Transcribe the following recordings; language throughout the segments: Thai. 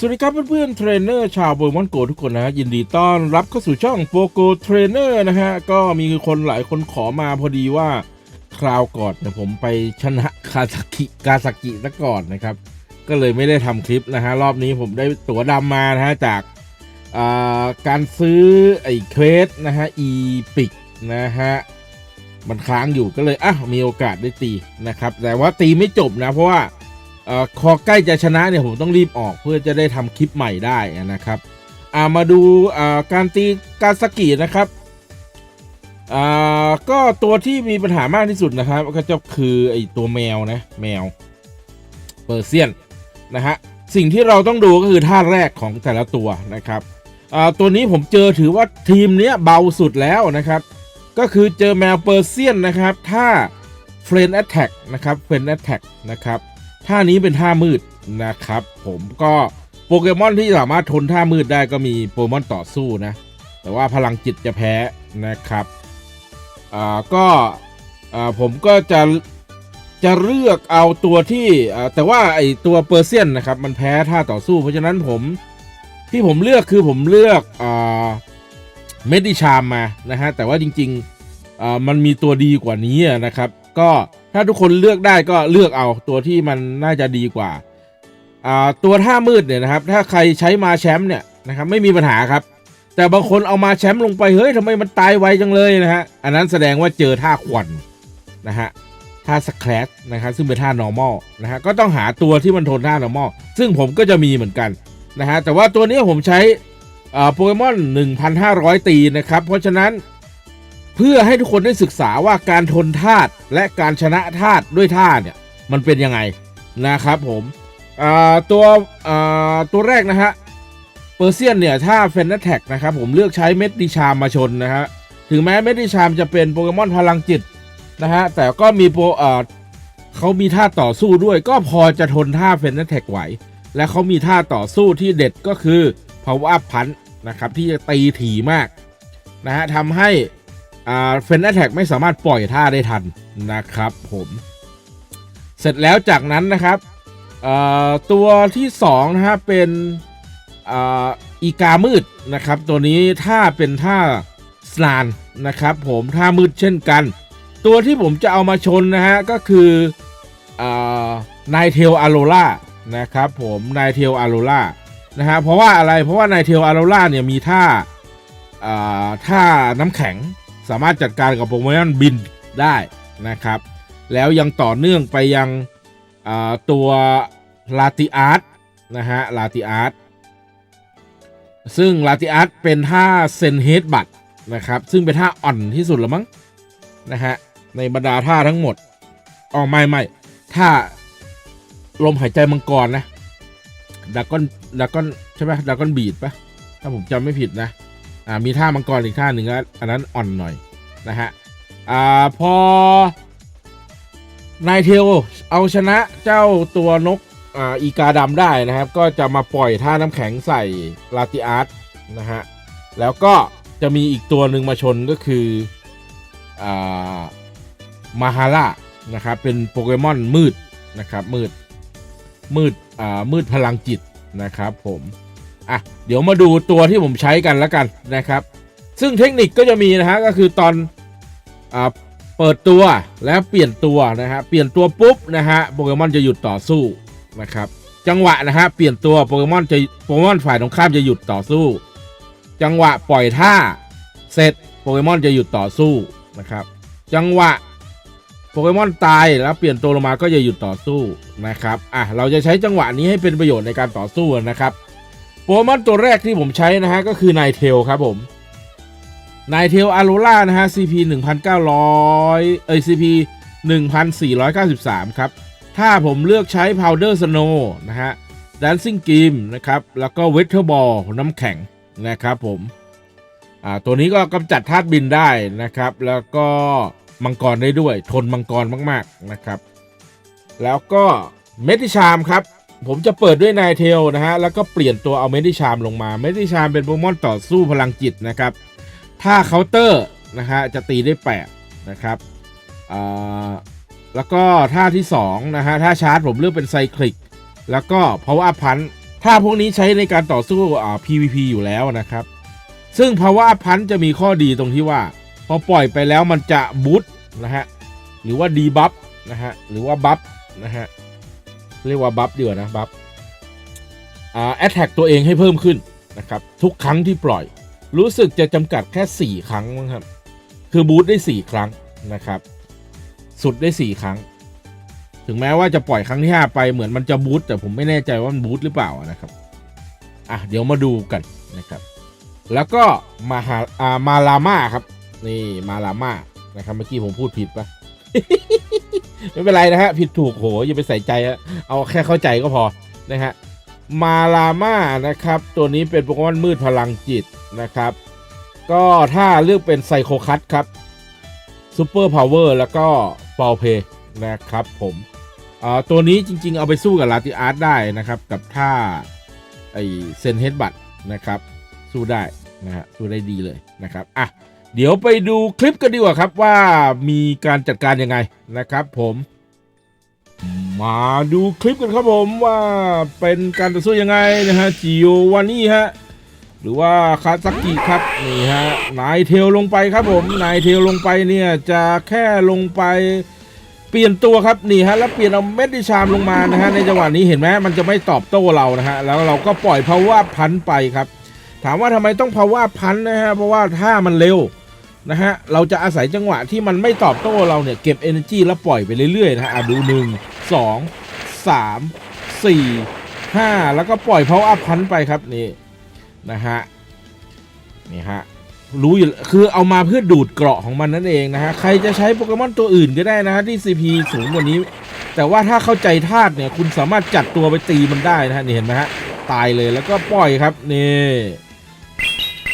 สวัสดีครับเพื่อนๆเทรนเนอร์ชาวโปเกมอนโกทุกคนนะฮะยินดีต้อนรับเข้าสู่ช่องโปโกเทรนเนอร์นะฮะก็มีคนหลายคนขอมาพอดีว่าคราวก่อนเนี่ยผมไปชนะคาซากิกาซากิซะก่อนนะครับ ก็เลยไม่ได้ทำคลิปนะฮะรอบนี้ผมได้ตั๋วดำมานะฮะจากอ่าการซื้อไอ้เควสนะฮะอีพิกนะฮะมันค้างอยู่ก็เลยอะมีโอกาสได้ตีนะครับแต่ว่าตีไม่จบนะเพราะว่า อคอใกล้จะชนะเนี่ยผมต้องรีบออกเพื่อจะได้ทำคลิปใหม่ได้นะครับามาดูาการตีการสกินะครับก็ตัวที่มีปัญหามากที่สุดนะครับ ก็จะคือไอตัวแมวนะแมวเปอร์เซียนนะฮะสิ่งที่เราต้องดูก็คือท่าแรกของแต่ละตัวนะครับตัวนี้ผมเจอถือว่าทีมเนี้ยเบาสุดแล้วนะครับ ก็คือเจอแมวเปอร์เซียนนะครับท่าเฟรนแอ t แทกนะครับเฟรนแอ t แทกนะครับ ท่านี้เป็นท่ามืดนะครับ ผมก็โปเกมอนที่สามารถทนท่ามืดได้ก็มีโปเกมอนต่อสู้นะ แต่ว่าพลังจิตจะแพ้นะครับอ่าก็อ่าผมก็จะจะเลือกเอาตัวที่อ่าแต่ว่าไอตัวเปอร์เซียนนะครับมันแพ้ท่าต่อสู้ เพราะฉะนั้นผมที่ผมเลือกคือผมเลือกอ่าเมดิชามมานะฮะแต่ว่าจริงๆอ่ามันมีตัวดีกว่านี้นะครับ ก็ ถ้าทุกคนเลือกได้ก็เลือกเอาตัวที่มันน่าจะดีกว่าอ่าตัวท่ามืดเนี่ยนะครับ ถ้าใครใช้มาแชมป์เนี่ยนะครับไม่มีปัญหาครับ แต่บางคนเอามาแชมป์ลงไปเฮ้ยทำไมมันตายไวจังเลยนะฮะอันนั้นแสดงว่าเจอท่าควันนะฮะท่าสแครชนะครับซึ่งเป็นท่า normal นะฮะก็ต้องหาตัวที่มันทนท่า normal ซึ่งผมก็จะมีเหมือนกันนะฮะแต่ว่าตัวนี้ผมใช้โปเกมอน 1,500 ตีนะครับ เพราะฉะนั้น เพื่อให้ทุกคนได้ศึกษาว่าการทนธาตุและการชนะธาตุด้วยท่าเนี่ยมันเป็นยังไงนะครับผมตัวตัวแรกนะฮะเปอร์เซียนเนี่ยถ้าเฟนนัทแท็กนะครับผมเลือกใช้เม็ดดิชามมาชนนะฮะถึงแม้เม็ดดิชามจะเป็นโปเกมอนพลังจิตนะฮะแต่ก็มีโปเขามีท่าต่อสู้ด้วย ก็พอจะทนท่าเฟนนัทแท็กไหว และเขามีท่าต่อสู้ที่เด็ดก็คือ power up punch นะครับที่จะตีถี่มากนะฮะทำให้ อ่าเฟนแอ t แทกไม่สามารถปล่อยท่าได้ทันนะครับผมเสร็จแล้วจากนั้นนะครับตัวที่2นะฮะเป็นอีกามืดนะครับ ตัวนี้ถ้าเป็นท่าสลานนะครับ ผมท่ามืดเช่นกัน ตัวที่ผมจะเอามาชนนะฮะก็คือนายเทลอาโรล่านะครับผมนายเทลอาโรล่านะฮะเพราะว่าอะไรเพราะว่านายเทลอาโรล่าเนี่ยมีท่าท่าน้ำแข็ง สามารถจัดการกับโปเกมอนบินได้นะครับ แล้วยังต่อเนื่องไปยังตัวลาติอาร์ตนะฮะลาติอาร์ตซึ่งลาติอาร์ตเป็นท่าเซนเฮดบัตนะครับ ซึ่งเป็นท่าอ่อนที่สุดละมั้งนะฮะในบรรดาท่าทั้งหมดอ๋อไม่ไม่ท่าลมหายใจมังกรนะดักก้อนดักก้อนใช่ไหมดักก้อนบีดปะถ้าผมจำไม่ผิดนะ อ่ามีท่ามังกรอีกท่าหนึ่งอะอันนั้นอ่อนหน่อยนะฮะอ่าพอนายเทลเอาชนะเจ้าตัวนกอ่าอีกาดำได้นะครับ ก็จะมาปล่อยท่าน้ำแข็งใส่ลาติอาร์ตนะฮะแล้วก็จะมีอีกตัวหนึ่งมาชนก็คืออ่ามาฮาร่านะครับเป็นโปเกมอนมืดนะครับมืดมืดอ่ามืดพลังจิตนะครับผม อะเดี๋ยวมาดูตัวที่ผมใช้กันแล้วกันนะครับ ซึ่งเทคนิคก็จะมีนะฮะก็คือตอนอ่าเปิดตัวแล้วเปลี่ยนตัวนะฮะเปลี่ยนตัวปุ๊บนะฮะโปเกมอนจะหยุดต่อสู้นะครับ จังหวะนะฮะเปลี่ยนตัวโปเกมอนจะโปเกมอนฝ่ายตรงข้ามจะหยุดต่อสู้ จังหวะปล่อยท่าเสร็จโปเกมอนจะหยุดต่อสู้นะครับ จังหวะโปเกมอนตายแล้วเปลี่ยนตัวลงมาก็จะหยุดต่อสู้นะครับอะเราจะใช้จังหวะนี้ให้เป็นประโยชน์ในการต่อสู้นะครับ โปเกมอนตัวแรกที่ผมใช้นะฮะก็คือนายเทลครับผมนายเทลอารูล่านะฮะ CP 1900เอ้ย CP 1493 ครับ ถ้าผมเลือกใช้ Powder Snow นะฮะ Dancing g a m นะครับ แล้วก็ Weather Ball น้ำแข็งนะครับผมอ่าตัวนี้ก็กำจัดธาตุบินได้นะครับ แล้วก็มังกรได้ด้วย ทนมังกรมาก ๆ นะครับ แล้วก็เมทิชามครับ ผมจะเปิดด้วยนายเทลนะฮะ แล้วก็เปลี่ยนตัวเอาเมทิชามลงมา เมทิชามเป็นโปเกมอนต่อสู้พลังจิตนะครับ ถ้าเคาน์เตอร์นะฮะจะตีได้8นะครับอ่าแล้วก็ท่าที่2นะฮะถ้าชาร์จผมเลือกเป็นไซคลิก แล้วก็ power up punch ท่าพวกนี้ใช้ในการต่อสู้อ่า PVP อยู่แล้วนะครับ ซึ่งภาวะพันจะมีข้อดีตรงที่ว่า พอปล่อยไปแล้วมันจะบูตนะฮะ หรือว่าดีบัฟนะฮะ หรือว่าบัฟนะฮะ เรียกว่าบัฟเดีกว่านะบัฟแอตแทกตัวเองให้เพิ่มขึ้นนะครับ ทุกครั้งที่ปล่อย รู้สึกจะจำกัดแค่ 4 ครั้งมั้งครับ คือบูตได้ 4 ครั้งนะครับ สุดได้ 4 ครั้ง ถึงแม้ว่าจะปล่อยครั้งที่ 5 ไปเหมือนมันจะบูตแต่ผมไม่แน่ใจว่ามันบูตหรือเปล่านะครับอะเดี๋ยวมาดูกันนะครับ แล้วก็มาหาอ่ามาลาม่าครับ นี่มาลาม่านะครับเมื่อกี้ผมพูดผิดปะ ไม่เป็นไรนะฮะผิดถูกโหอย่าไปใส่ใจฮะเอาแค่เข้าใจก็พอนะฮะมาลาม่านะครับ ตัวนี้เป็นโปเกมอนมืดพลังจิตนะครับ ก็ถ้าเลือกเป็นไซโคคัตครับซูเปอร์พาวเวอร์แล้วก็ฟอลเพย์นะครับผมอ่าตัวนี้จริง ๆ เอาไปสู้กับลาติอาร์ตได้นะครับ กับท่าไอเซนเฮดบัตนะครับ สู้ได้นะฮะสู้ได้ดีเลยนะครับอะ เดี๋ยวไปดูคลิปกันดีกว่าครับว่ามีการจัดการยังไงนะครับผมมาดูคลิปกันครับผมว่าเป็นการต่อสู้ยังไงนะฮะจิโอวานี่ฮะหรือว่าคาซากิครับนี่ฮะนายเทลลงไปครับผมนายเทลลงไปเนี่ยจะแค่ลงไปเปลี่ยนตัวครับนี่ฮะแล้วเปลี่ยนเอาเม็ดดิชามลงมานะฮะในจังหวะนี้เห็นไหมมันจะไม่ตอบโต้เรานะฮะแล้วเราก็ปล่อยภาวะพันไปครับ ถามว่าทำไมต้องภาวะพันนะฮะเพราะว่าถ้ามันเร็ว นะฮะเราจะอาศัยจังหวะที่มันไม่ตอบโต้เราเนี่ยเก็บ energy แล้วปล่อยไปเรื่อยๆนะฮะดูหนึ่งสองสามสี่ห้าแล้วก็ปล่อย power up พันไปครับนี่นะฮะนี่ฮะรู้อยู่คือเอามาเพื่อดูดเกราะของมันนั่นเองนะฮะใครจะใช้โปเกมอนตัวอื่นก็ได้นะฮะที่ CP สูงกว่านี้ แต่ว่าถ้าเข้าใจธาตุเนี่ยคุณสามารถจัดตัวไปตีมันได้นะฮะนี่เห็นไหมฮะตายเลยแล้วก็ปล่อยครับนี่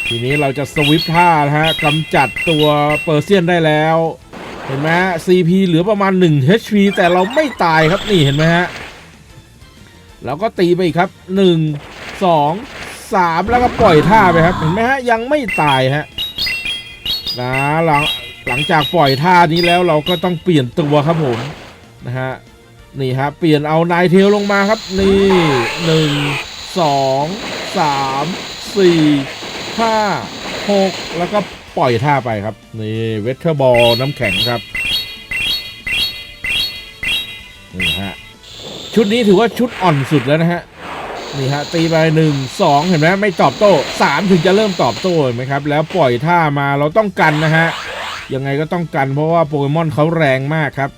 ทีนี้เราจะสวิปท่านะฮะกำจัดตัวเปอร์เซียนได้แล้ว เห็นไหมฮะ CP เหลือประมาณ 1 HP แต่เราไม่ตายครับนี่เห็นไหมฮะเราก็ตีไปอีกครับ 1 2 3 แล้วก็ปล่อยท่าไปครับเห็นไหมฮะยังไม่ตายฮะนะหลังหลังจากปล่อยท่านี้แล้วเราก็ต้องเปลี่ยนตัวครับผมนะฮะนี่ฮะเปลี่ยนเอานายเทลลงมาครับนี่หนึ่งสองสาม สี่ห้าหกแล้วก็ปล่อยท่าไปครับ นี่เวทเทอร์บอลน้ำแข็งครับนี่ฮะชุดนี้ถือว่าชุดอ่อนสุดแล้วนะฮะนี่ฮะตีไปหนึ่งสองเห็นไหมไม่ตอบโต้สามถึงจะเริ่มตอบโต้เห็นไหมครับ แล้วปล่อยท่ามาเราต้องกันนะฮะยังไงก็ต้องกันเพราะว่าโปเกมอนเขาแรงมากครับ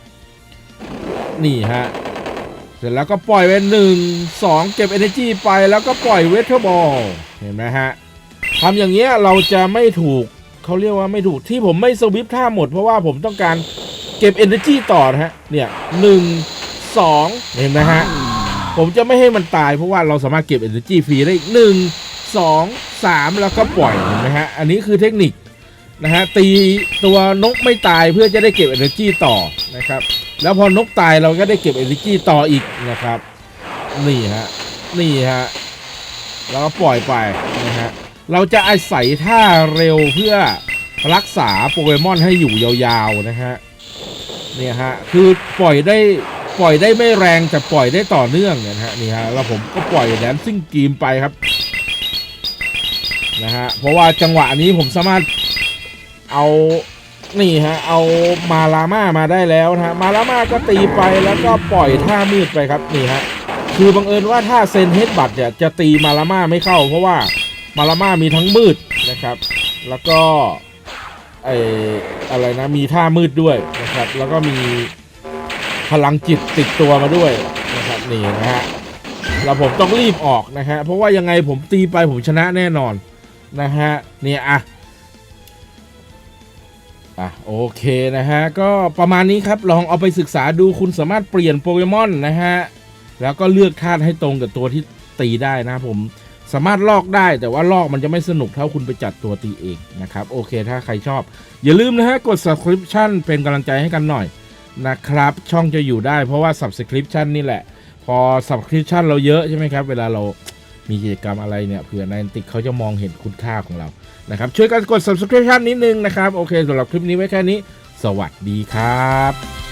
นี่ฮะเสร็จแล้วก็ปล่อยไปหนึ่งสองเก็บ energy ไปแล้วก็ปล่อยเวทเทอร์บอลเห็นไหมฮะ ทำอย่างเงี้ยเราจะไม่ถูกเขาเรียกว่าไม่ถูกที่ผมไม่สวิปท่าหมดเพราะว่าผมต้องการเก็บ energy ต่อนะฮะ เนี่ยหนึ่งสองเห็นไหมฮะ ผมจะไม่ให้มันตายเพราะว่าเราสามารถเก็บ energy ฟรีได้อีกหนึ่งสองสามแล้วก็ปล่อยเห็นไหมฮะ อันนี้คือเทคนิคนะฮะตีตัวนกไม่ตายเพื่อจะได้เก็บ energy ต่อนะครับ แล้วพอนกตายเราก็ได้เก็บ energy ต่ออีกนะครับ นี่ฮะ นี่ฮะ แล้วก็ปล่อยไปน เราจะอาศัยท่าเร็วเพื่อรักษาโปเกมอนให้อยู่ยาวๆนะฮะเนี่ยฮะคือปล่อยได้ปล่อยได้ไม่แรงแต่ปล่อยได้ต่อเนื่องเนี่ยนะฮะนี่ฮะแล้วผมก็ปล่อยแดนซิ่งกีมไปครับนะฮะเพราะว่าจังหวะนี้ผมสามารถเอานี่ฮะเอามาลาม่ามาได้แล้วนะฮะมาลาม่าก็ตีไปแล้วก็ปล่อยท่ามืดไปครับนี่ฮะคือบังเอิญว่าถ้าเซนเฮดบัตเนี่ยจะตีมาลาม่าไม่เข้า เพราะว่า มาลาม่ามีทั้งมืดนะครับ แล้วก็ไออะไรนะมีท่ามืดด้วยนะครับ แล้วก็มีพลังจิตติดตัวมาด้วยนะครับนี่นะฮะแล้วผมต้องรีบออกนะฮะเพราะว่ายังไงผมตีไปผมชนะแน่นอนนะฮะเนี่ยอะอะโอเคนะฮะก็ประมาณนี้ครับลองเอาไปศึกษาดูคุณสามารถเปลี่ยนโปเกมอนนะฮะแล้วก็เลือกธาตุให้ตรงกับตัวที่ตีได้นะผม สามารถลอกได้แต่ว่าลอกมันจะไม่สนุกเท่าคุณไปจัดตัวตีเองนะครับ โอเคถ้าใครชอบ อย่าลืมนะฮะ กด subscription เป็นกำลังใจให้กันหน่อยนะครับ ช่องจะอยู่ได้เพราะว่า subscription นี่แหละ พอ subscription เราเยอะใช่ไหมครับ เวลาเรามีกิจกรรมอะไรเนี่ยเผื่อนายติกเขาจะมองเห็นคุณค่าของเรานะครับช่วยกันกด subscription นิดนึงนะครับ โอเคสำหรับคลิปนี้ไว้แค่นี้ สวัสดีครับ